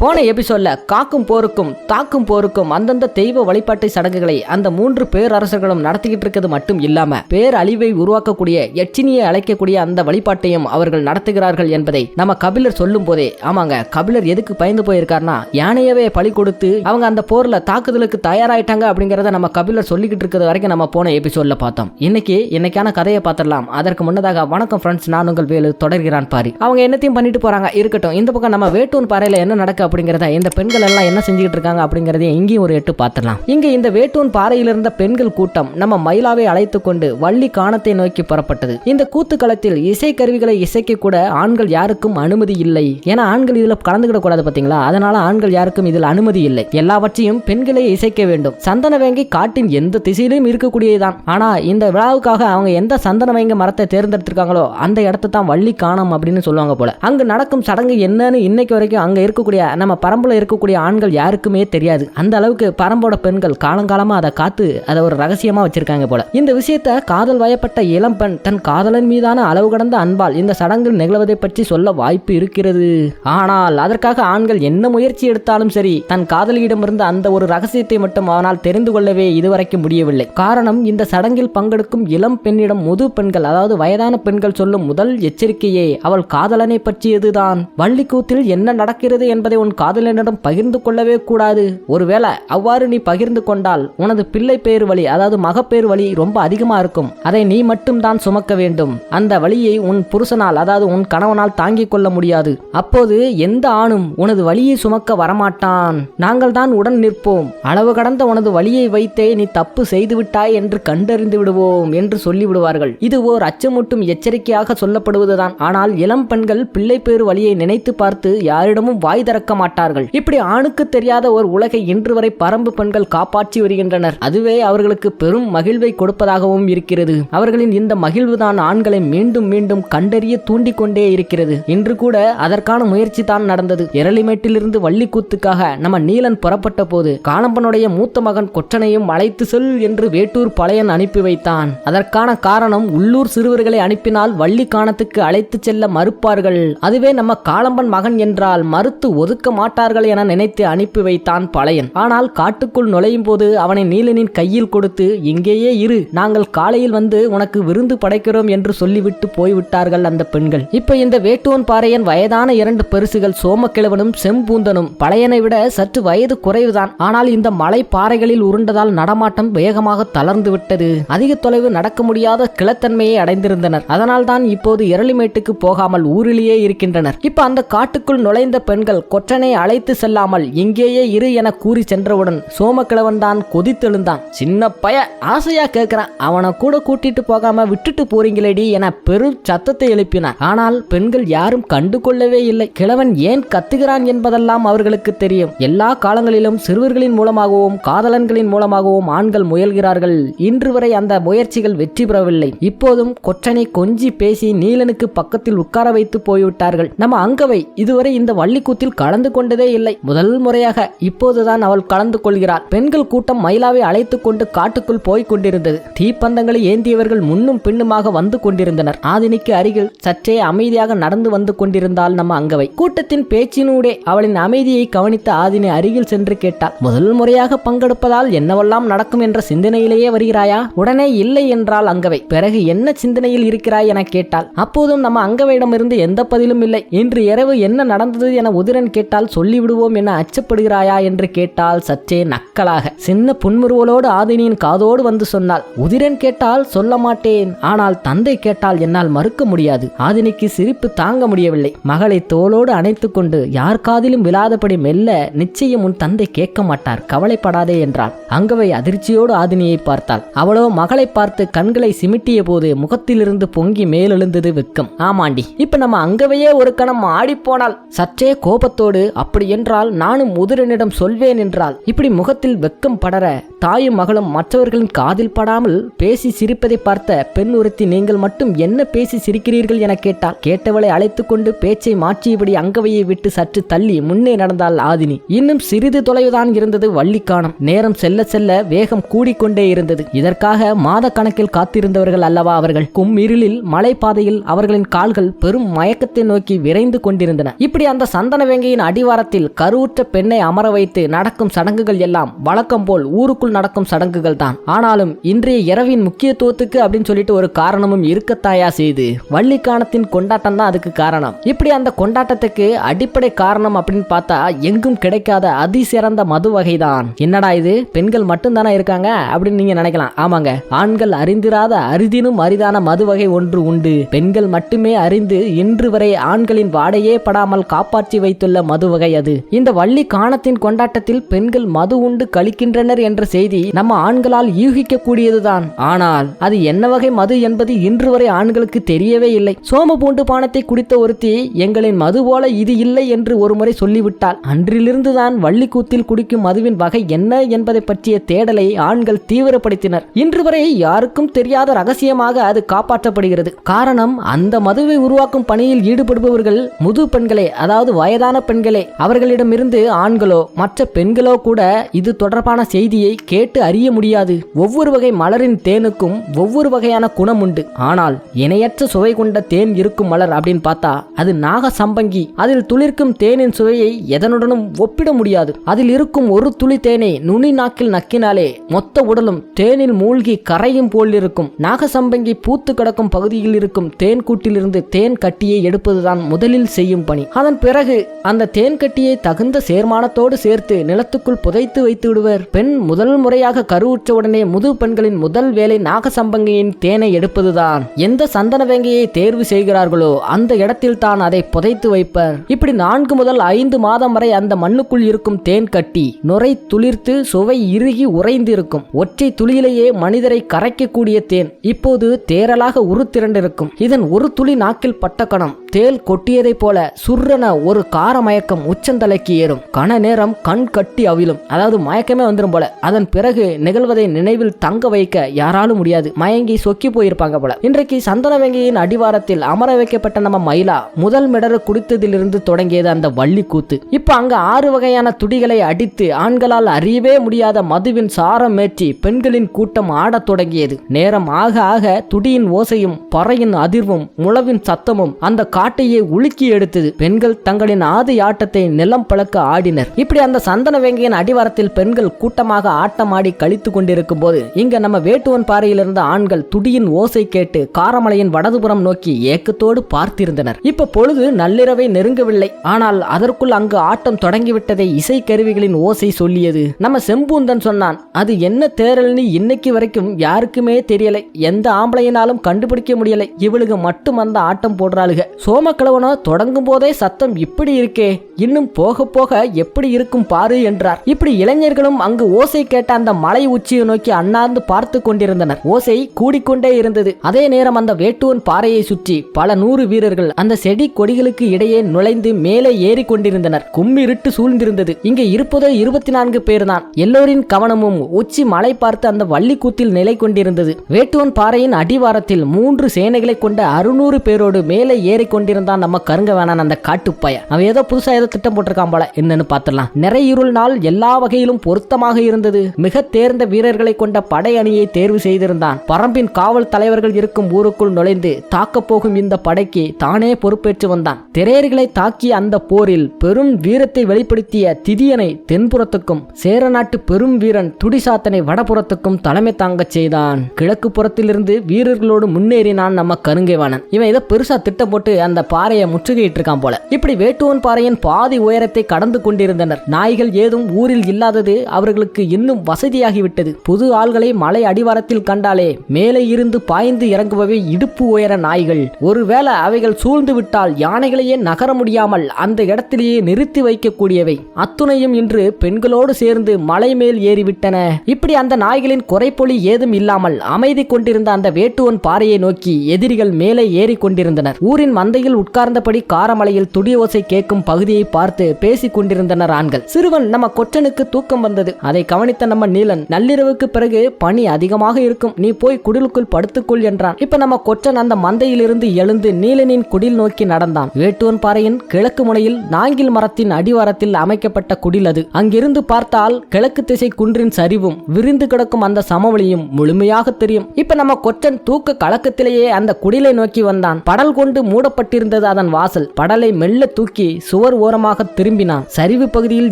போன எபிசோட்ல காக்கும் போருக்கும் தாக்கும் போருக்கும் அந்தந்த தெய்வ வழிபாட்டு சடங்குகளை அந்த மூன்று பேரரசர்களும் நடத்திக்கிட்டு இருக்கிறது மட்டும் இல்லாம பேரழிவை உருவாக்கக்கூடிய எச்சினியை அழைக்கக்கூடிய அந்த வழிபாட்டையும் அவர்கள் நடத்துகிறார்கள் என்பதை நம்ம கபிலர் சொல்லும் போதே ஆமாங்க கபிலர் எதுக்கு பயந்து போயிருக்காருன்னா யானையவே பழி கொடுத்து அவங்க அந்த போர்ல தாக்குதலுக்கு தயாராயிட்டாங்க அப்படிங்கறத நம்ம கபிலர் சொல்லிக்கிட்டு இருக்கிறது வரைக்கும் நம்ம போன எபிசோட்ல பார்த்தோம். இன்னைக்கு இன்னைக்கான கதையை பார்த்துடலாம். அதற்கு முன்னதாக வணக்கம் ஃப்ரெண்ட்ஸ் நான் உங்கள் வேலு தொடர்கிறான் பாரி. அவங்க என்னத்தையும் பண்ணிட்டு போறாங்க. இருக்கட்டும் இந்த பக்கம் நம்ம வேட்டூன் பாறையில என்ன நடக்க அப்படிங்கிறத இந்த பெண்கள் எல்லாம் என்ன செஞ்சுக்கிட்டு இருக்காங்க அப்படிங்கறதையும் இங்கேயும் ஒரு எட்டு பார்த்துடலாம். இங்க இந்த வேட்டூன் பாறையில் இருந்த பெண்கள் கூட்டம் நம்ம மயிலாவை அழைத்து கொண்டு வள்ளி காணத்தை நோக்கி புறப்பட்டது. இந்த கூத்து களத்தில் இசை கருவிகளை இசைக்க கூட ஆண்கள் யாருக்கும் அனுமதி இல்லை. ஏன்னா ஆண்கள் இதுல கலந்துக்கிட கூடாது பாத்தீங்களா அதனால ஆண்கள் யாருக்கும் இதில் அனுமதி இல்லை. எல்லாவற்றையும் பெண்களே இசைக்க வேண்டும். சந்தனவேங்கி காட்டின் எந்த திசையிலும் இருக்கக்கூடியதுதான். ஆனா இந்த விழாவுக்காக அவங்க எந்த சந்தன வேங்க மரத்தை தேர்ந்தெடுத்திருக்காங்களோ அந்த இடத்தை தான் வள்ளி காணம் அப்படின்னு சொல்லுவாங்க போல. அங்கு நடக்கும் சடங்கு என்னன்னு இன்னைக்கு வரைக்கும் அங்க இருக்கக்கூடிய நம்ம பரம்பில் இருக்கக்கூடிய ஆண்கள் யாருக்குமே தெரியாது. அந்த அளவுக்கு பரம்போட பெண்கள் காலங்காலமாக அதை காத்து அதை ஒரு ரகசியமாக வச்சிருக்காங்க போல. இந்த விஷயத்த காதல் வயப்பட்ட இளம் பெண் தன் காதலன் மீதான அளவு கடந்த அன்பால் இந்த சடங்கில் நிகழ்வதை பற்றி சொல்ல வாய்ப்பு இருக்கிறது. ஆனால் அதற்காக ஆண்கள் என்ன முயற்சி எடுத்தாலும் சரி தன் காதலியிடமிருந்து அந்த ஒரு ரகசியத்தை மட்டும் அவனால் தெரிந்து கொள்ளவே இதுவரைக்கும் முடியவில்லை. காரணம் இந்த சடங்கில் பங்கெடுக்கும் இளம் பெண்ணிடம் முது பெண்கள் அதாவது வயதான பெண்கள் சொல்லும் முதல் எச்சரிக்கையே அவள் காதலனை பற்றியதுதான். வள்ளிக்கூத்தில் என்ன நடக்கிறது என்பதை உன் காதலனிடம் பகிர்ந்து கொள்ளவே கூடாது. ஒருவேளை அவ்வாறு நீ பகிர்ந்து கொண்டால் உனது பிள்ளை பேர் வழி அதாவது மகப்பேறு வழி ரொம்ப அதிகமா இருக்கும். அதை நீ மட்டும்தான் சுமக்க வேண்டும். அந்த வழியை உன் புருஷனால் அதாவது உன் கணவனால் தாங்கிக் கொள்ள முடியாது. அப்போது எந்த ஆணும் உனது வழியை சுமக்க வரமாட்டான். நாங்கள் தான் உடன் நிற்போம். அளவு கடந்த உனது வழியை வைத்தே நீ தப்பு செய்து விட்டாய் என்று கண்டறிந்து விடுவோம் என்று சொல்லிவிடுவார்கள். இது ஓர் அச்சமூட்டும் எச்சரிக்கையாக சொல்லப்படுவதுதான். ஆனால் இளம் பெண்கள் பிள்ளை பேறு வழியை நினைத்து பார்த்து யாரிடமும் வாய் திறக்க மாட்டார்கள். இப்படி ஆணுக்கு தெரியாத ஒரு உலகை இன்று வரை பரம்பு பெண்கள் காப்பாற்றி வருகின்றனர். அதுவே அவர்களுக்கு பெரும் மகிழ்வை கொடுப்பதாகவும் இருக்கிறது. அவர்களின் இந்த மகிழ்வுதான் ஆண்களை மீண்டும் மீண்டும் கண்டறிய தூண்டிக் கொண்டே இருக்கிறது. இன்று கூட அதற்கான முயற்சி தான் நடந்தது. எரளிமேட்டிலிருந்து வள்ளிக்கூத்துக்காக நம்ம நீலன் புறப்பட்ட போது காளம்பனுடைய மூத்த மகன் கொற்றனையும் அழைத்து செல் என்று வேட்டூர் பழையன் அனுப்பி வைத்தான். அதற்கான காரணம் உள்ளூர் சிறுவர்களை அனுப்பினால் வள்ளி காணத்துக்கு அழைத்து செல்ல மறுப்பார்கள். அதுவே நம்ம காளம்பன் மகன் என்றால் மறுத்து ஒதுக்க மாட்டார்கள் என நினைத்து அனுப்பி வைத்தான் பழையன் ஆனால் காட்டுக்குள் நுழையும் போது அவனை நீலனின் கையில் கொடுத்து இங்கேயே இரு நாங்கள் காலையில் வந்து உனக்கு விருந்து படைக்கிறோம் என்று சொல்லிவிட்டு போய்விட்டார்கள் அந்த பெண்கள். இப்ப இந்த வேட்டுவன் பாறையன் வயதான இரண்டு பரிசுகள் சோமக்கிழவனும் செம்பூந்தனும் பழையனை விட சற்று வயது குறைவுதான். ஆனால் இந்த மலை பாறைகளில் உருண்டதால் நடமாட்டம் வேகமாக தளர்ந்து விட்டது. அதிக தொலைவு நடக்க முடியாத கிளத்தன்மையை அடைந்திருந்தனர். அதனால் தான் இப்போது இரளிமேட்டுக்கு போகாமல் ஊரிலேயே இருக்கின்றனர். இப்ப அந்த காட்டுக்குள் நுழைந்த பெண்கள் கொற்ற கொற்றனை அழைத்து செல்லாமல் இங்கேயே இரு என கூறி சென்றவுடன் சோமக்கிழவன் தான் கொதித்தெழுந்தான். சின்ன பய ஆசையா கேட்கிறான் அவனை கூட கூட்டிட்டு போகாம விட்டுட்டு போறீங்களேடி என பெரும் சத்தத்தை எழுப்பினார் ஆனால் பெண்கள் யாரும் கண்டு கொள்ளவே இல்லை. கிழவன் ஏன் கத்துகிறான் என்பதெல்லாம் அவர்களுக்கு தெரியும். எல்லா காலங்களிலும் சிறுவர்களின் மூலமாகவும் காதலன்களின் மூலமாகவும் ஆண்கள் முயல்கிறார்கள். இன்று வரை அந்த முயற்சிகள் வெற்றி பெறவில்லை. இப்போதும் கொற்றனை கொஞ்சி பேசி நீலனுக்கு பக்கத்தில் உட்கார வைத்து போய்விட்டார்கள். நம்ம அங்கவை. இதுவரை இந்த வள்ளிக்கூத்தில் கலந்து கொண்டதே இல்லை. முதல் முறையாக இப்போதுதான் அவள் கலந்து கொள்கிறாள். பெண்கள் கூட்டம் மயிலாவை அழைத்துக் கொண்டு காட்டுக்குள் போய்க் கொண்டிருந்தது. தீப்பந்தங்களை ஏந்தியவர்கள் முன்னும் பின்னுமாக வந்து கொண்டிருந்தனர். ஆதினிக்கு அருகில் சற்றே அமைதியாக நடந்து வந்து கொண்டிருந்தால் நம்ம அங்கவை. கூட்டத்தின் பேச்சினூடே அவளின் அமைதியை கவனித்த ஆதினி அருகில் சென்று கேட்டாள் முதல் முறையாக பங்கெடுப்பதால் என்னவெல்லாம் நடக்கும் என்ற சிந்தனையிலேயே வருகிறாயா? உடனே இல்லை என்றால் அங்கவை. பிறகு என்ன சிந்தனையில் இருக்கிறாய்? என கேட்டாள். அப்போதும் நம்ம அங்கவையிடமிருந்து எந்த பதிலும் இல்லை. இன்று இரவு என்ன நடந்தது? என உதிரன் கேட்டு கேட்டால் சொல்லிவிடுவோம் என அச்சப்படுகிறாயா என்று கேட்டால் சற்றே நக்கலாக. சின்ன புன்முறுவலோடு ஆதினியின் காதோடு வந்து சொன்னாள். உதிரன் கேட்டால் சொல்ல மாட்டேன். ஆனால் தந்தை கேட்டால் என்னால் மறுக்க முடியாது. ஆதினிக்கு சிரிப்பு தாங்க முடியவில்லை. மகளை தோளோடு அணைத்துக் கொண்டு யார் காதிலும் விழாதபடி மெல்ல நிச்சயம் உன் தந்தை கேட்க மாட்டார். கவலைப்படாதே என்றாள். அங்கவை அதிர்ச்சியோடு ஆதினியை பார்த்தாள். அவளோ மகளை பார்த்து கண்களை சிமிட்டிய போது முகத்திலிருந்து பொங்கி மேலெழுந்தது வெக்கம். ஆமாண்டி இப்ப நம்ம அங்கவையே ஒரு கணம் ஆடிப்போனால். சற்றே கோபத்தோடு அப்படி என்றால் நானும் முதுரனிடம் சொல்வேன் என்றால் இப்படி முகத்தில் வெக்கம் படர தாயும் மகளும் மற்றவர்களின் காதில் படாமல் பேசி சிரிப்பதை பார்த்த பெண் ஒருத்தி நீங்கள் மட்டும் என்ன பேசி சிரிக்கிறீர்கள்? என கேட்டால் கேட்டவளை அழைத்துக் கொண்டு பேச்சை மாற்றியபடி அங்கவையை விட்டு சற்று தள்ளி முன்னே நடந்தாள் ஆதினி. இன்னும் சிறிது தொலைவுதான் இருந்தது வள்ளிக்கானம். நேரம் செல்ல செல்ல வேகம் கூடிக்கொண்டே இருந்தது. இதற்காக மாத கணக்கில் காத்திருந்தவர்கள் அல்லவா அவர்கள்? கும்மிருளில் மலை பாதையில் அவர்களின் கால்கள் பெரும் மயக்கத்தை நோக்கி விரைந்து கொண்டிருந்தன. இப்படி அந்த சந்தன வேங்கையின் அடிவாரத்தில் கருவுற்ற பெண்ணை அமர வைத்து நடக்கும் சடங்குகள் எல்லாம் வழக்கம் போல் ஊருக்குள் நடக்கும் சடங்குகள் தான் ஆனாலும் இன்றைய இரவின் முக்கியத்துவத்துக்கு அப்படின்னு சொல்லிட்டு ஒரு காரணமும் இருக்கத்தாயா செய்து. வள்ளிக்கானத்தின் கொண்டாட்டம் தான் அதுக்கு காரணம். இப்படி அந்த கொண்டாட்டத்துக்கு அடிப்படை காரணம் அப்படின்னு பார்த்தா எங்கும் கிடைக்காத அதிசிறந்த மது வகைதான். என்னடா இது? பெண்கள் மட்டும்தானே இருக்காங்க? அப்படின்னு நீங்க நினைக்கலாம். ஆமாங்க. ஆண்கள் அறிந்திராத அரிதினும் அரிதான மது வகை ஒன்று உண்டு. பெண்கள் மட்டுமே அறிந்து இன்று வரை ஆண்களின் வாடையே படாமல் காப்பாற்றி வைத்துள்ள மது வகை அது. இந்த வள்ளி காணத்தின் கொண்டாட்டத்தில் பெண்கள் மது உண்டு கழிக்கின்றனர் என்ற செய்தி நம்ம ஆண்களால் யூகிக்க கூடியதுதான் ஆனால் அது என்ன வகை மது என்பது இன்று வரை ஆண்களுக்கு தெரியவே இல்லை. சோம பூண்டு பானத்தை குடித்த ஒருத்தி எங்களின் மது போல இது இல்லை என்று ஒருமுறை சொல்லிவிட்டாள். அன்றிலிருந்துதான் வள்ளிக்கூத்தில் குடிக்கும் மதுவின் வகை என்ன என்பதை பற்றிய தேடலை ஆண்கள் தீவிரப்படுத்தினர். இன்று வரை யாருக்கும் தெரியாத ரகசியமாக அது காப்பாற்றப்படுகிறது. காரணம் அந்த மதுவை உருவாக்கும் பணியில் ஈடுபடுபவர்கள் முது பெண்களே அதாவது வயதான பெண்கள். அவர்களிடமிருந்து ஆண்களோ மற்ற பெண்களோ கூட இது தொடர்பான செய்தியை கேட்டு அறிய முடியாது. ஒவ்வொரு வகை மலரின் தேனுக்கும் ஒவ்வொரு வகையான குணம் உண்டு. ஆனால் இணையற்ற சுவை கொண்ட தேன் இருக்கும் மலர் அப்படின்னு பார்த்தா அது நாக சம்பங்கி அதில் துளிர்க்கும் தேனின் சுவையை எதனுடனும் ஒப்பிட முடியாது. அதில் இருக்கும் ஒரு துளி தேனை நுனி நாக்கில் நக்கினாலே மொத்த உடலும் தேனில் மூழ்கி கரையும் போல் இருக்கும். நாகசம்பங்கி பூத்து கிடக்கும் பகுதியில் இருக்கும் தேன் கூட்டிலிருந்து தேன் கட்டியை எடுப்பதுதான் முதலில் செய்யும் பணி. அதன் பிறகு அந்த தேன் கட்டியை தகுந்த சேர்மானத்தோடு சேர்த்து நிலத்துக்குள் புதைத்து வைத்து விடுவர். பெண் முதல் முறையாக கருவுற்ற உடனே முது பெண்களின் முதல் வேலை நாகசம்பங்கியின் தேனை எடுப்பதுதான். எந்த சந்தன வேங்கையை தேர்வு செய்கிறார்களோ அந்த இடத்தில் தான் அதை புதைத்து வைப்பர். இப்படி நான்கு முதல் ஐந்து மாதம் வரை அந்த மண்ணுக்குள் இருக்கும் தேன் கட்டி நுரை துளிர்த்து சுவை இறுகி உறைந்து இருக்கும் ஒற்றை துளியிலேயே மனிதரை கரைக்கக்கூடிய தேன் இப்போது தேரலாக உரு திரண்டிருக்கும் இதன் ஒரு துளி நாக்கில் பட்ட கணம் தேல் கொட்டியதைப் போல சுர்ரன ஒரு காரமயக்க மயக்கம் உச்சந்தலைக்கு ஏறும். கன நேரம் கண் கட்டி அவிழும். அதாவது மயக்கமே வந்துடும் போல. அதன் பிறகு நிகழ்வதை நினைவில் தங்க வைக்க யாராலும் முடியாது. மயங்கி சொக்கி போயிருப்பாங்க போல. இன்றைக்கு சந்தனவெங்கையின் அடிவாரத்தில் அமர வைக்கப்பட்ட நம்ம மயிலா முதல் மிடறு குடித்ததிலிருந்து தொடங்கியது அந்த வள்ளி கூத்து. இப்ப அங்க ஆறு வகையான துடிகளை அடித்து ஆண்களால் அறியவே முடியாத மதுவின் சாரம் ஏற்றி பெண்களின் கூட்டம் ஆடத் தொடங்கியது. நேரம் ஆக ஆக துடியின் ஓசையும் பறையின் அதிர்வும் முழவின் சத்தமும் அந்த காட்டையே உலுக்கி எடுத்தது. பெண்கள் தங்களின் ஆதி ஆட்டத்தை நிலம் பழக்க ஆடினர். இப்படி அந்த சந்தன வேங்கையின் அடிவாரத்தில் பெண்கள் கூட்டமாக ஆட்டமாடி கழித்து கொண்டிருக்கும் போது இங்க நம்ம வேட்டுவன் பாறையிலிருந்த ஆண்கள் துடியின் ஓசை கேட்டு காரமலையின் வடதுபுறம் நோக்கி ஏக்கத்தோடு பார்த்திருந்தனர். இப்ப பொழுது நள்ளிரவை நெருங்கவில்லை. ஆனால் அதற்குள் அங்கு ஆட்டம் தொடங்கிவிட்டதை இசை கருவிகளின் ஓசை சொல்லியது. நம்ம செம்பூந்தன் சொன்னான் அது என்ன தேரல்னு இன்னைக்கு வரைக்கும் யாருக்குமே தெரியலை. எந்த ஆம்பளையினாலும் கண்டுபிடிக்க முடியலை. இவளுக்கு மட்டும் அந்த ஆட்டம் போடுறாளுக. சோமக்கிழவனோ தொடங்கும் போதே சத்தம் இப்படி இருக்கே. இன்னும் போக போக எப்படி இருக்கும் பாரு என்றார். இப்படி இளைஞர்களும் அங்கு ஓசை கேட்ட அந்த மலை உச்சியை நோக்கி அண்ணாந்து பார்த்து கொண்டிருந்தனர். ஓசை கூடிக்கொண்டே இருந்தது. அதே நேரம் அந்த வேட்டுவன் பாறையை சுற்றி பல நூறு வீரர்கள் அந்த செடி கொடிகளுக்கு இடையே நுழைந்து மேலே ஏறி கொண்டிருந்தனர். கும்மிருட்டு சூழ்ந்திருந்தது. இங்கே இருப்பதோ இருபத்தி நான்கு பேர் தான் எல்லோரின் கவனமும் உச்சி மலை பார்த்து அந்த வள்ளிக்கூத்தில் நிலை கொண்டிருந்தது. வேட்டுவன் பாறையின் அடிவாரத்தில் மூன்று சேனைகளை கொண்ட அறுநூறு பேரோடு மேலே ஏறி கொண்டிருந்தான் நம்ம கருங்க வேணான் அந்த காட்டுப்பாய. அவன் ஏதோ புதுசா ஏதோ திட்டம் போட்டிருக்கான் போல. என்னன்னு பார்த்துடலாம். நிறையிருள் நாள் எல்லா வகையிலும் பொருத்தமாக இருந்தது. மிக தேர்ந்த வீரர்களை கொண்ட படை அணியை தேர்வு செய்திருந்தான். பரம்பின் காவல் தலைவர்கள் இருக்கும் ஊருக்குள் நுழைந்து தாக்கப் போகும் இந்த படைக்கு தானே பொறுப்பேற்று வந்தான். திரையர்களை தாக்கிய அந்த போரில் பெரும் வீரத்தை வெளிப்படுத்திய திதியனை தென்புறத்துக்கும் சேர நாட்டு பெரும் வீரன் துடிசாத்தனை வடபுறத்துக்கும் தலைமை தாங்கச் செய்தான். கிழக்கு புறத்திலிருந்து வீரர்களோடு முன்னேறினான் நம்ம கருங்கைவாணன். இவன் ஏதோ பெருசா திட்டம் போட்டு அந்த பாறையை முற்றுகையிட்டு இருக்கான் போல. இப்படி வேட்டுவன் பாறையின் பாதி உயரத்தை கடந்து கொண்டிருந்தனர். நாய்கள் ஏதும் ஊரில் இல்லாதது அவர்களுக்கு இன்னும் வசதியாகிவிட்டது. புது ஆள்களை மலை அடிவாரத்தில் கண்டாலே மேலே இருந்து பாய்ந்து இறங்குபவை இடுப்பு உயர நாய்கள். ஒருவேளை அவைகள் சூழ்ந்து விட்டால் யானைகளையே நகர முடியாமல் அந்த இடத்திலேயே நிறுத்தி வைக்கக்கூடியவை. அத்துணையும் இன்று பெண்களோடு சேர்ந்து மலை மேல் ஏறிவிட்டன. இப்படி அந்த நாய்களின் குறைப்பொலி ஏதும் இல்லாமல் அமைதி கொண்டிருந்த அந்த வேட்டுவன் பாறையை நோக்கி எதிரிகள் மேலே ஏறி கொண்டிருந்தனர் ஊரின் மந்தையில் உட்கார்ந்தபடி காரமலையில் துடி ஓசை கேட்கும் பகுதி பகுதியை பார்த்து பேசிக் கொண்டிருந்தனர் ஆண்கள். சிறுவன் நம்ம கொற்றனுக்கு தூக்கம் வந்தது. அதை கவனித்த நம்ம நீலன் நள்ளிரவுக்கு பிறகு பனி அதிகமாக இருக்கும். நீ போய் குடிலுக்குள் படுத்துக்கொள் என்றான். இப்ப நம்ம கொற்றன் அந்த மந்தையிலிருந்து எழுந்து நீலனின் குடில் நோக்கி நடந்தான். வேட்டுவன் பாறையின் கிழக்கு முனையில் நாங்கில் மரத்தின் அடிவாரத்தில் அமைக்கப்பட்ட குடில் அது. அங்கிருந்து பார்த்தால் கிழக்கு திசை குன்றின் சரிவும் விரிந்து கிடக்கும் அந்த சமவெளியும் முழுமையாக தெரியும். இப்ப நம்ம கொற்றன் தூக்க கலக்கத்திலேயே அந்த குடிலை நோக்கி வந்தான். படல் கொண்டு மூடப்பட்டிருந்தது அதன் வாசல். படலை மெல்ல தூக்கி சுவர் ஓரமாக திரும்பினான். சரிவு பகுதியில்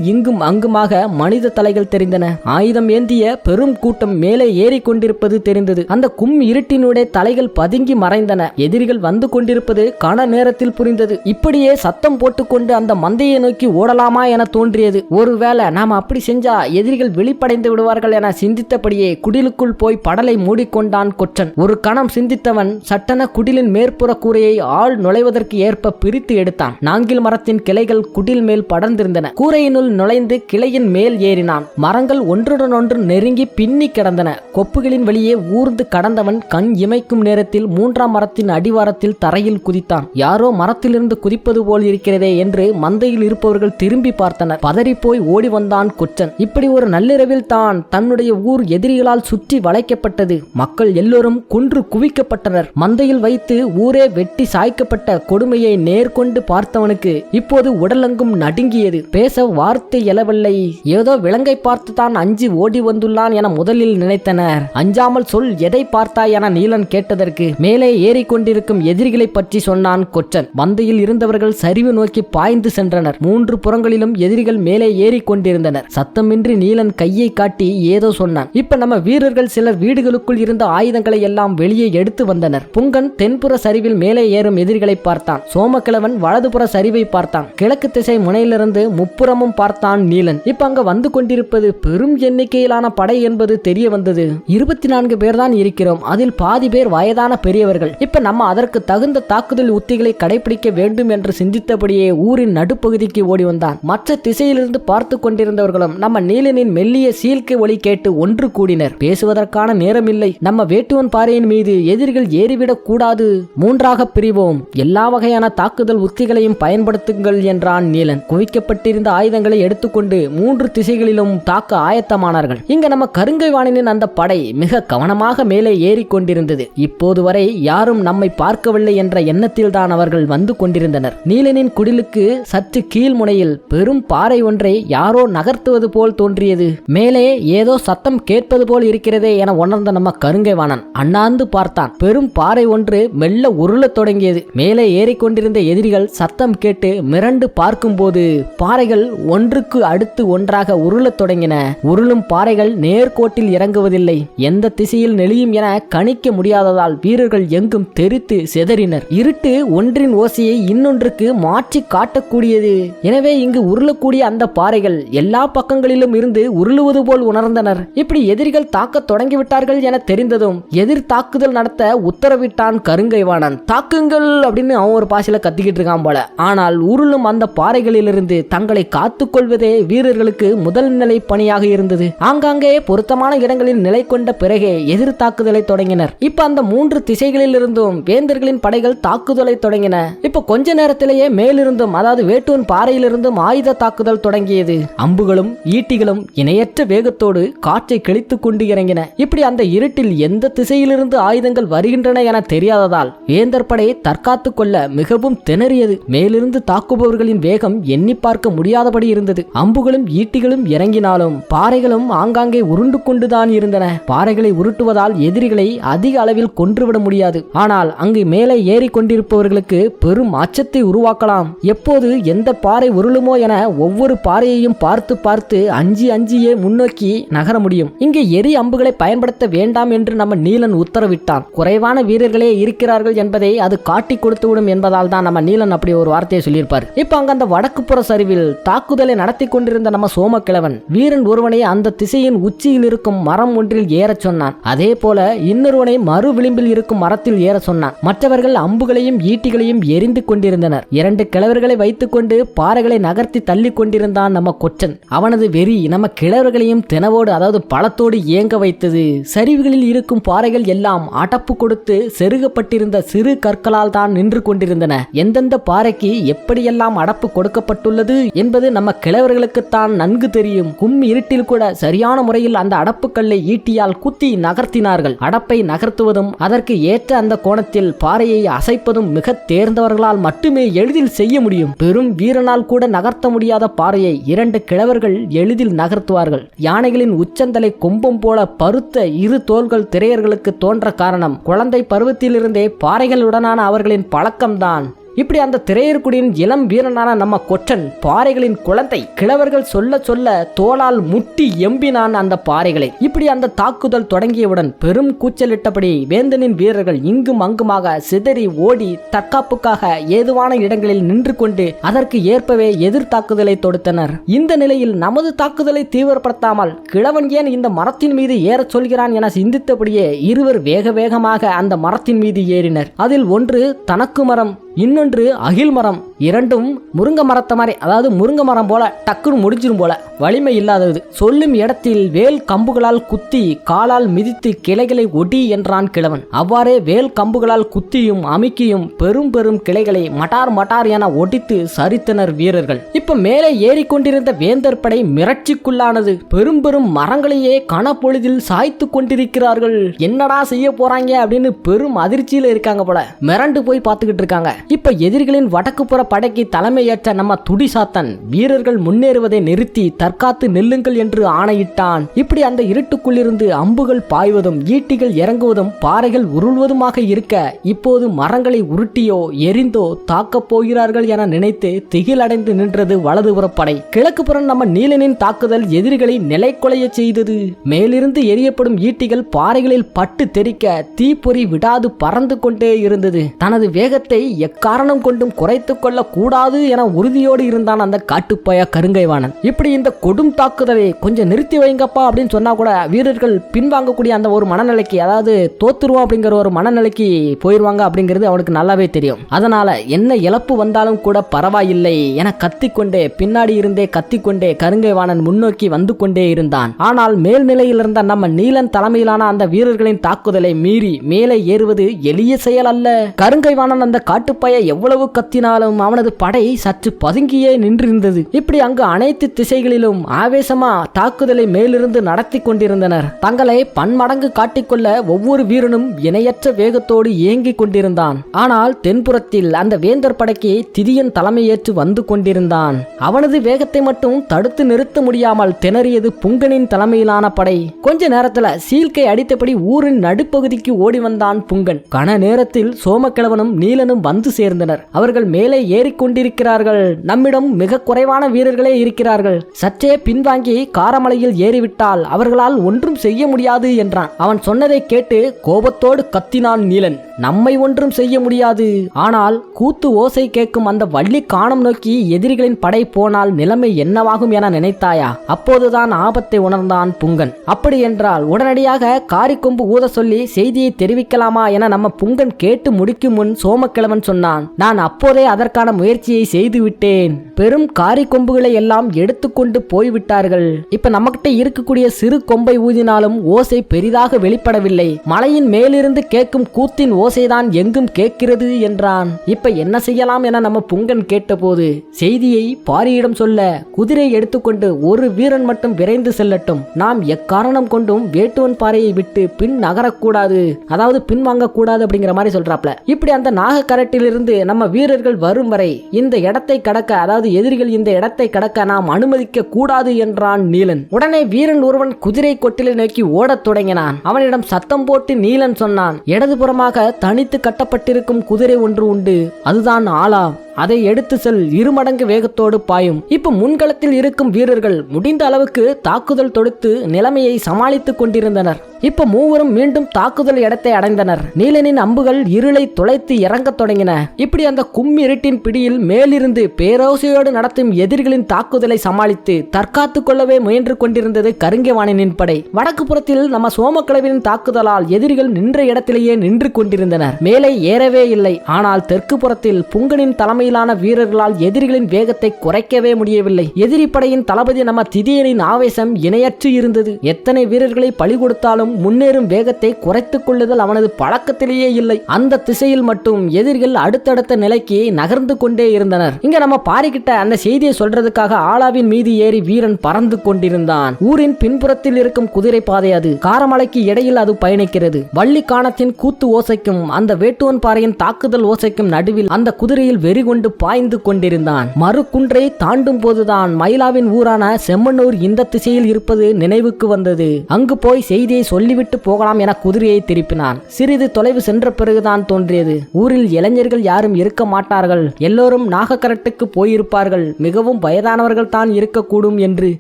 இங்கும் அங்குமாக மனித தலைகள் தெரிந்தன. ஆயுதம் ஏந்திய பெரும் கூட்டம் மேலே ஏறி கொண்டிருப்பது தெரிந்தது. அந்த கும் இருட்டினுடைய தலைகள் பதுங்கி மறைந்தன. எதிரிகள் வந்து கொண்டிருப்பது கன நேரத்தில் புரிந்தது. இப்படியே சத்தம் போட்டுக்கொண்டு அந்த மந்தையை நோக்கி ஓடலாமா என தோன்றியது. ஒருவேளை நாம் அப்படி செஞ்சா எதிரிகள் வெளிப்படைந்து விடுவார்கள் என சிந்தித்தபடியே குடிலுக்குள் போய் படலை மூடிக்கொண்டான் கொற்றன். ஒரு கணம் சிந்தித்தவன் சட்டன குடிலின் மேற்புற கூரையை ஆள் நுழைவதற்கு ஏற்ப பிரித்து எடுத்தான். நாங்கில் மரத்தின் கிளைகள் குடில் மேல் படர்ந்திருந்தன. கூரையினுள் நுழைந்து கிளையின் மேல் ஏறினான். மரங்கள் ஒன்றுடன் ஒன்று நெருங்கி பின்னி கிடந்தன. கொப்புகளின் வழியே ஊர்ந்து கடந்தவன் கண் இமைக்கும் நேரத்தில் மூன்றாம் மரத்தின் அடிவாரத்தில் தரையில் குதித்தான். யாரோ மரத்திலிருந்து குதிப்பது போல் இருக்கிறதே என்று மந்தையில் இருப்பவர்கள் திரும்பி பார்த்தனர். பதறிப்போய் ஓடி வந்தான் குச்சன். இப்படி ஒரு நள்ளிரவில் தான் தன்னுடைய ஊர் எதிரிகளால் சுற்றி வளைக்கப்பட்டது. மக்கள் எல்லோரும் குன்று குவிக்கப்பட்டனர். மந்தையில் வைத்து ஊரே வெட்டி சாய்க்கப்பட்ட கொடுமையை நேர்கொண்டு பார்த்தவனுக்கு இப்போது உடலெங்கும் நடுங்கியது. பேச வார்த்தை எழவில்லை. ஏதோ விலங்கை பார்த்து தான் அஞ்சு ஓடி வந்துள்ளான் என முதலில் நினைத்தனர். அஞ்சாமல் சொல் எதை பார்த்தாய் என நீலன் கேட்டதற்கு மேலே ஏறிக்கொண்டிருக்கும் எதிரிகளை பற்றி சொன்னான் கொச்சன் மந்தையில் இருந்தவர்கள் சரிவு நோக்கி பாய்ந்து சென்றனர். மூன்று புறங்களிலும் எதிரிகள் மேலே ஏறிக்கொண்டிருந்தனர் சத்தமின்றி நீலன் கையை காட்டி ஏதோ சொன்னான். இப்ப நம்ம வீரர்கள் சிலர் வீடுகளுக்குள் இருந்த ஆயுதங்களை எல்லாம் வெளியே எடுத்து வந்தனர். புங்கன் தென்புற சரிவில் மேலே ஏறும் எதிரிகளை பார்த்தான். சோமக்கிழவன் வலதுபுற சரிவை பார்த்தான். கிழக்கு திசை முனையிலிருந்து முப்புறமும் பார்த்தான் நீலன். இப்ப அங்க வந்து கொண்டிருப்பது பெரும் எண்ணிக்கையிலான படை என்பது தெரிய வந்தது. இருபத்தி நான்கு பேர் தான் இருக்கிறோம். அதில் பாதி பேர் வயதான பெரியவர்கள். இப்ப நம்ம அதற்கு தகுந்த தாக்குதல் உத்திகளை கடைபிடிக்க வேண்டும் என்று சிந்தித்தபடியே ஊரின் நடுப்பகுதிக்கு ஓடி வந்தான். மற்ற திசையிலிருந்து பார்த்து கொண்டிருந்தவர்களும் நம்ம நீலனின் மெல்லிய சீல்க்கு ஒளி கேட்டு ஒன்று கூடினர். பேசுவதற்கான நேரமில்லை. நம்ம வேட்டுவன் பாறையின் மீது எதிரிகள் ஏறிவிடக் கூடாது. மூன்றாக பிரிவோம். எல்லா வகையான தாக்குதல் உத்திகளையும் பயன்படுத்துங்கள் என்றான் நீலன். குவிக்கப்பட்டிருந்த ஆயுதங்களை எடுத்துக்கொண்டு மூன்று திசைகளிலும் தாக்க ஆயத்தமானார்கள். இங்க நம்ம கருங்கை வாணனின் அந்த படை மிக கவனமாக மேலே ஏறி கொண்டிருந்தது. இப்போது வரை யாரும் நம்மை பார்க்கவில்லை என்ற எண்ணத்தில் தான் அவர்கள் வந்து கொண்டிருந்தனர். நீலனின் குடிலுக்கு சற்று கீழ் முனையில் பெரும் பாறை ஒன்றை யாரோ நகர்த்துவது போல் தோன்றியது. மேலே ஏதோ சத்தம் கேட்பது போல் இருக்கிறதே என உணர்ந்த நம்ம கருங்கை வாணன் அண்ணாந்து பார்த்தான். பெரும் பாறை ஒன்று மெல்ல உருளத் தொடங்கியது. மேலே ஏறிக்கொண்டிருந்த எதிரிகள் சத்தம் கேட்டு மிரண்டு பார்க்கும்போது பாறைகள் ஒன்றுக்கு அடுத்து ஒன்றாக உருளத் தொடங்கின. உருளும் பாறைகள் நேர்கோட்டில் இறங்குவதில்லை. எந்த திசையில் நெளியும் என கணிக்க முடியாததால் வீரர்கள் எங்கும் தெரித்து செதறினர். இருட்டு ஒன்றின் ஓசையை இன்னொன்றுக்கு மாற்றி காட்டக்கூடியது. எனவே இங்கு உருளக்கூடிய அந்த பாறைகள் எல்லா பக்கங்களிலும் இருந்து உருளுவது போல் உணர்ந்தனர். இப்படி எதிரிகள் தாக்கத் தொடங்கிவிட்டார்கள் என தெரிந்ததும் எதிர் தாக்குதல் நடத்த உத்தரவிட்டான் கருங்கைவாணன். தாக்குங்கள் அப்படின்னு அவன் ஒரு பாசையில கத்திக்கிட்டு இருக்கான் போல. ஆனால் உருளும் அந்த பாறைகளிலிருந்து தங்களை காத்துக்கொள்வதே வீரர்களுக்கு முதல் நிலை பணியாக இருந்தது. ஆங்காங்கே பொருத்தமான இடங்களில் நிலை கொண்ட பிறகே எதிர் தாக்குதலை தொடங்கினர். இப்ப அந்த மூன்று திசைகளிலிருந்தும் வேந்தர்களின் படைகள் தாக்குதலை தொடங்கின. இப்ப கொஞ்ச நேரத்திலேயே மேலிருந்தும் அதாவது வேட்டூன் பாறையிலிருந்தும் ஆயுத தாக்குதல் தொடங்கியது. அம்புகளும் ஈட்டிகளும் இணையற்ற வேகத்தோடு காற்றை கிழித்துக் கொண்டு இறங்கின. இப்படி அந்த இருட்டில் எந்த திசையிலிருந்து ஆயுதங்கள் வருகின்றன என தெரியாததால் வேந்தர் படை தற்காத்துக் கொள்ள மிகவும் திணறியது. மேலிருந்து தாக்குபவர்கள் அம்புகளின் வேகம் எண்ணி பார்க்க முடியாதபடி இருந்தது. அம்புகளும் ஈட்டிகளும் இறங்கினாலும் பாறைகளும் ஆங்காங்கே உருண்டு கொண்டுதான் இருந்தன. பாறைகளை உருட்டுவதால் எதிரிகளை அதிக அளவில் கொன்றுவிட முடியாது. ஆனால் அங்கு மேலே ஏறி கொண்டிருப்பவர்களுக்கு பெரும் அச்சத்தை உருவாக்கலாம். எப்போது எந்த பாறை உருளுமோ என ஒவ்வொரு பாறையையும் பார்த்து பார்த்து அஞ்சி அஞ்சியே முன்னோக்கி நகர முடியும். இங்கே எரி அம்புகளை பயன்படுத்த வேண்டாம் என்று நம்ம நீலன் உத்தரவிட்டான். குறைவான வீரர்களே இருக்கிறார்கள் என்பதை அது காட்டி கொடுத்துவிடும் என்பதால் தான் நம்ம நீலன் அப்படி ஒரு வார்த்தையை சொல்லியிருப்பார். இப்ப அங்க அந்த வடக்கு புற சரிவில் தாக்குதலை நடத்தி கொண்டிருந்த நம்ம சோமக்கிழவன். வீரன் ஒருவனை அந்த திசையின் உச்சியில் இருக்கும் மரம் ஒன்றில் ஏறச் சொன்னான். அதே போல இன்னொருவனை மறு விளிம்பில் இருக்கும் மரத்தில் ஏற சொன்னான். மற்றவர்கள் அம்புகளையும் ஈட்டிகளையும் எரிந்து கொண்டிருந்தனர். இரண்டு கிழவர்களை வைத்துக்கொண்டு பாறைகளை நகர்த்தி தள்ளி கொண்டிருந்தான் நம்ம கொச்சன். அவனது வெறி நம்ம கிழவர்களையும் தினவோடு அதாவது பழத்தோடு ஏங்க வைத்தது. சரிவுகளில் இருக்கும் பாறைகள் எல்லாம் அடப்பு கொடுத்து செருகப்பட்டிருந்த சிறு கற்களால் தான் நின்று கொண்டிருந்தன. எந்தெந்த பாறைக்கு எப்படியெல்லாம் அடப்பு கொடுக்கப்பட்டுள்ளது என்பது நம்ம கிழவர்களுக்குத்தான் நன்கு தெரியும். கும் இருட்டில் கூட சரியான முறையில் அந்த அடப்புக்கல்லை ஈட்டியால் குத்தி நகர்த்தினார்கள். அடப்பை நகர்த்துவதும் அதற்கு ஏற்ற அந்த கோணத்தில் பாறையை அசைப்பதும் மிக தேர்ந்தவர்களால் மட்டுமே எளிதில் செய்ய முடியும். பெரும் வீரனால் கூட நகர்த்த முடியாத பாறையை இரண்டு கிழவர்கள் எளிதில் நகர்த்துவார்கள். யானைகளின் உச்சந்தலை கொம்பம் போல பருத்த இரு தோள்கள் திரையர்களுக்கு தோன்ற காரணம் குழந்தை பருவத்திலிருந்தே பாறைகளுடனான அவர்களின் பழக்கம்தான். இப்படி அந்த திரையர்குடியின் இளம் வீரனான நம்ம கொற்றன் பாறைகளின் குழந்தை கிழவர்கள் சொல்ல சொல்ல தோளால் முட்டி எம்பினான் அந்த பாறைகளை. இப்படி அந்த தாக்குதல் தொடங்கியவுடன் பெரும் கூச்சலிட்டபடி வேந்தனின் வீரர்கள் இங்கும் அங்குமாக சிதறி ஓடி தற்காப்புக்காக ஏதுவான இடங்களில் நின்று கொண்டு அதற்கு ஏற்பவே எதிர் தாக்குதலை தொடுத்தனர். இந்த நிலையில் நமது தாக்குதலை தீவிரப்படுத்தாமல் கிழவன் ஏன் இந்த மரத்தின் மீது ஏறச் சொல்கிறான் என சிந்தித்தபடியே இருவர் வேக வேகமாக அந்த மரத்தின் மீது ஏறினர். அதில் ஒன்று தனக்கு மரம் இன்னொன்று அகில் மரம். இரண்டும் முருங்க மரத்தை மாதிரி அதாவது முருங்க மரம் போல டக்குன்னு முடிஞ்சிரும் போல. வலிமை இல்லாதது. சொல்லும் இடத்தில் வேல் கம்புகளால் குத்தி காலால் மிதித்து கிளைகளை ஒடி என்றான் கிழவன். அவ்வாறே வேல் கம்புகளால் குத்தியும் அமுக்கியும் பெரும் பெரும் கிளைகளை மட்டார் மட்டார் என ஒடித்து சரித்தனர் வீரர்கள். இப்ப மேலே ஏறிக்கொண்டிருந்த வேந்தர் படை மிரட்சிக்குள்ளானது. பெரும் பெரும் மரங்களையே கனப்பொழுதில் சாய்த்து கொண்டிருக்கிறார்கள். என்னடா செய்ய போறாங்க அப்படின்னு பெரும் அதிர்ச்சியில இருக்காங்க போல. மிரண்டு போய் பார்த்துக்கிட்டு இருக்காங்க. இப்ப எதிரிகளின் வடக்குப்புற படைக்கு தலைமையேற்ற நம்ம துடிசாத்தன் வீரர்கள் முன்னேறுவதை நிறுத்தி தற்காத்து நெல்லுங்கள் என்று ஆணையிட்டான். இப்படி அந்த இருட்டுக்குள்ளிருந்து அம்புகள் பாய்வதும் ஈட்டிகள் இறங்குவதும் பாறைகள் உருள்வதுமாக இருக்க இப்போது மரங்களை உருட்டியோ எரிந்தோ தாக்கப் போகிறார்கள் என நினைத்து திகிலடைந்து நின்றது வலதுபுறப்படை கிழக்கு புறம் நம்ம நீலனின் தாக்குதல் எதிரிகளை நிலை கொலைய செய்தது. மேலிருந்து எரியப்படும் ஈட்டிகள் பாறைகளில் பட்டு தெறிக்க தீப்பொறி விடாது பறந்து கொண்டே இருந்தது. தனது வேகத்தை காரணம் கொண்டும் குறைத்துக் கொள்ள கூடாது என உறுதியோடு இருந்தான் அந்த காட்டுப்பய கருங்கைவாணன். இப்படி இந்த கொடும் தாக்குதலை கொஞ்சம் நிறுத்தி வைங்கப்பா அப்படின்னு சொன்னா கூட வீரர்கள் பின்வாங்கக்கூடிய அந்த ஒரு மனநிலைக்கு அதாவது தோத்துருவோம் அப்படிங்கிற ஒரு மனநிலைக்கு போயிருவாங்க அப்படிங்கிறது அவனுக்கு நல்லாவே தெரியும். அதனால என்ன இழப்பு வந்தாலும் கூட பரவாயில்லை என கத்திக்கொண்டே பின்னாடி இருந்தே கத்திக்கொண்டே கருங்கைவாணன் முன்னோக்கி வந்து கொண்டே இருந்தான். ஆனால் மேல்நிலையில் இருந்த நம்ம நீலன் தலைமையிலான அந்த வீரர்களின் தாக்குதலை மீறி மேலே ஏறுவது எளிய செயல் அல்ல. கருங்கைவாணன் அந்த காட்டு பய எவ்வளவு கத்தினாலும் அவனது படை சற்று பதுங்கியே நின்றிருந்தது. இப்படி அங்கு அனைத்து திசைகளிலும் ஆவேசமா தாக்குதலை மேலிருந்து நடத்தி கொண்டிருந்தனர். தங்களை பன்மடங்கு காட்டிக்கொள்ள ஒவ்வொரு வீரனும் இணையற்ற வேகத்தோடு இயங்கிக் கொண்டிருந்தான். ஆனால் தென்புறத்தில் அந்த வேந்தர் படைக்கு திதியன் தலைமையேற்று வந்து கொண்டிருந்தான். அவனது வேகத்தை மட்டும் தடுத்து நிறுத்த முடியாமல் திணறியது புங்கனின் தலைமையிலான படை. கொஞ்ச நேரத்துல சீல்கை அடித்தபடி ஊரின் நடுப்பகுதிக்கு ஓடி வந்தான் புங்கன். கன நேரத்தில் சோமக்கிழவனும் நீலனும் வந்து சேர்ந்தனர். அவர்கள் மேலே ஏறிக்கொண்டிருக்கிறார்கள். நம்மிடம் மிக குறைவான வீரர்களே இருக்கிறார்கள். சற்றே பின்வாங்கி காரமலையில் ஏறிவிட்டால் அவர்களால் ஒன்றும் செய்ய முடியாது என்றான். அவன் சொன்னதை கேட்டு கோபத்தோடு கத்தினான் நீலன். நம்மை ஒன்றும் செய்ய முடியாது. ஆனால் கூத்து ஓசை கேட்கும் அந்த வள்ளி காணம் நோக்கி எதிரிகளின் படை போனால் நிலைமை என்னவாகும் என நினைத்தாயா? அப்போதுதான் ஆபத்தை உணர்ந்தான் புங்கன். அப்படி என்றால் உடனடியாக காரிக்கொம்பு ஊத சொல்லி செய்தியை தெரிவிக்கலாமா என நம்ம புங்கன் கேட்டு முடிக்கும் முன் சோமக்கிழவன் சொன்னான். நான் அப்போதே அதற்கான முயற்சியை செய்து விட்டேன் பெரும் காரி கொம்புகளை எல்லாம் எடுத்துக்கொண்டு போய்விட்டார்கள். இப்ப நம்மகிட்ட இருக்கக்கூடிய சிறு கொம்பை ஊதினாலும் ஓசை பெரிதாக வெளிப்படவில்லை. மலையின் மேலிருந்து கேட்கும் கூத்தின் ஓசைதான் எங்கும் கேட்கிறது என்றான். இப்ப என்ன செய்யலாம் என நம்ம புங்கன் கேட்டபோது செய்தியை பாரியிடம் சொல்ல குதிரை எடுத்துக்கொண்டு ஒரு வீரன் மட்டும் விரைந்து செல்லட்டும். நாம் எக்காரணம் கொண்டும் வேட்டுவன் பாறையை விட்டு பின் நகரக்கூடாது. அதாவது பின் வாங்கக்கூடாது அப்படிங்கிற மாதிரி சொல்றாப்ல. இப்படி அந்த நாக கரட்டில் இடத்திலிருந்து நம்ம வீரர்கள் வரும் வரை இந்த இடத்தை கடக்க அதாவது எதிரிகள் இந்த இடத்தை கடக்க நாம் அனுமதிக்க கூடாது என்றான் நீலன். உடனே வீரன் ஒருவன் குதிரை கொட்டிலை நோக்கி ஓடத் தொடங்கினான். அவனிடம் சத்தம் போட்டு நீலன் சொன்னான் இடதுபுறமாக தனித்து கட்டப்பட்டிருக்கும் குதிரை ஒன்று உண்டு. அதுதான் ஆலா அதை எடுத்து செல். இருமடங்கு வேகத்தோடு பாயும். இப்ப முன்களத்தில் இருக்கும் வீரர்கள் முடிந்த அளவுக்கு தாக்குதல் தொடுத்து நிலைமையை சமாளித்துக் கொண்டிருந்தனர். இப்ப மூவரும் மீண்டும் தாக்குதல் இடத்தை அடைந்தனர். நீலனின் அம்புகள் இருளை துளைத்து இறங்கத் தொடங்கின. இப்படி அந்த கும்மிருட்டின் பிடியில் மேலிருந்து பேரோசையோடு நடத்தும் எதிரிகளின் தாக்குதலை சமாளித்து தற்காத்துக் கொள்ளவே முயன்று கொண்டிருந்தது கருங்கவாணனின் படை. வடக்கு புறத்தில் நம்ம சோமக்கிழவின் தாக்குதலால் எதிரிகள் நின்ற இடத்திலேயே நின்று கொண்டிருந்தனர். மேலே ஏறவே இல்லை. ஆனால் தெற்கு புறத்தில் புங்கனின் தலைமையிலான வீரர்களால் எதிரிகளின் வேகத்தை குறைக்கவே முடியவில்லை. எதிரி படையின் தளபதி நம்ம திதியனின் ஆவேசம் இணையற்று இருந்தது. எத்தனை வீரர்களை பழி கொடுத்தாலும் முன்னேறும் வேகத்தை குறைத்துக் கொள்ளுதல் அவனது பழக்கத்திலேயே இல்லை. அந்த திசையில் மட்டும் எதிரிகள் அடுத்தடுத்த நிலைக்கு நகர்ந்து கொண்டே இருந்தனர். இங்க நம்ம பாரிக்கிட்ட அந்த செய்தியை சொல்றதுக்காக ஆலாவின் மீது ஏறி வீரன் பறந்து கொண்டிருந்தான். ஊரின் பின்புறத்தில் இருக்கும் குதிரை பாதை அது. காரமலைக்கு இடையில் அது பயணிக்கிறது. வள்ளி காணத்தின் கூத்து ஓசைக்கும் அந்த வேட்டுவன் பாறையின் தாக்குதல் ஓசைக்கும் நடுவில் அந்த குதிரையில் வெறி கொண்டு பாய்ந்து கொண்டிருந்தான். மறு குன்றை தாண்டும் போதுதான் மயிலாவின் ஊரான செம்மனூர் இந்த திசையில் இருப்பது நினைவுக்கு வந்தது. அங்கு போய் செய்தியை சொல்லிவிட்டு போகலாம் என குதிரையை திருப்பினான். சிறிது தொலைவு சென்ற பிறகுதான் தோன்றியது. ஊரில் இளைஞர்கள் யாரும் இருக்க மாட்டார்கள். எல்லோரும் நாகக்கரட்டுக்கு போயிருப்பார்கள். மிகவும் வயதானவர்கள் தான் இருக்கக்கூடும் என்று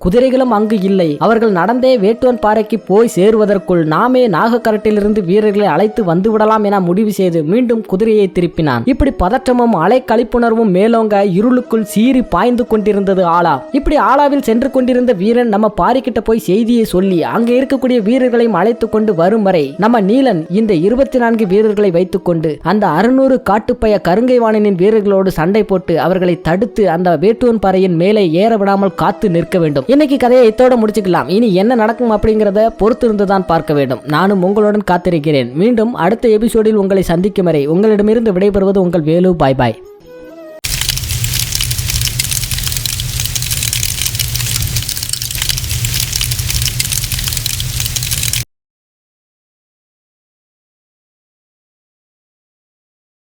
குதிரைகளும் அங்கு இல்லை. அவர்கள் நடந்தே வேட்டுவன் பாறைக்கு போய் சேருவதற்குள் நாமே நாகக்கரட்டிலிருந்து வீரர்களை அழைத்து வந்து விடலாம் என முடிவு செய்து மீண்டும் குதிரையை திருப்பினான். இப்படி பதற்றமும் அலை கழிப்புணர்வும் மேலோங்க இருளுக்குள் சீறி பாய்ந்து கொண்டிருந்தது ஆலா. இப்படி ஆலாவில் சென்று கொண்டிருந்த வீரன் நம்ம பாரிக்கிட்ட போய் செய்தியை சொல்லி அங்கு இருக்கக்கூடிய வீரர்களையும் அழைத்து கொண்டு வரும் வரை நம்ம நீலன் இந்த இருபத்தி நான்கு வீரர்களை வைத்துக்கொண்டு அந்த அறுநூறு அப்பைய கருங்கை வாணனின் வீரர்களோடு சண்டை போட்டு அவர்களை தடுத்து அந்த வேட்டுவன் பாறையின் மேலே ஏற விடாமல் காத்து நிற்க வேண்டும். இன்னைக்கு கதையை இத்தோட முடிச்சுக்கலாம். இனி என்ன நடக்கும் அப்படிங்கறத பொறுத்திருந்து தான் பார்க்க வேண்டும். நானும் உங்களுடன் காத்திருக்கிறேன். மீண்டும் அடுத்த எபிசோடில் உங்களை சந்திக்கும் வரை உங்களிடமிருந்து விடைபெறுவது உங்கள் வேலு. பாய் பாய்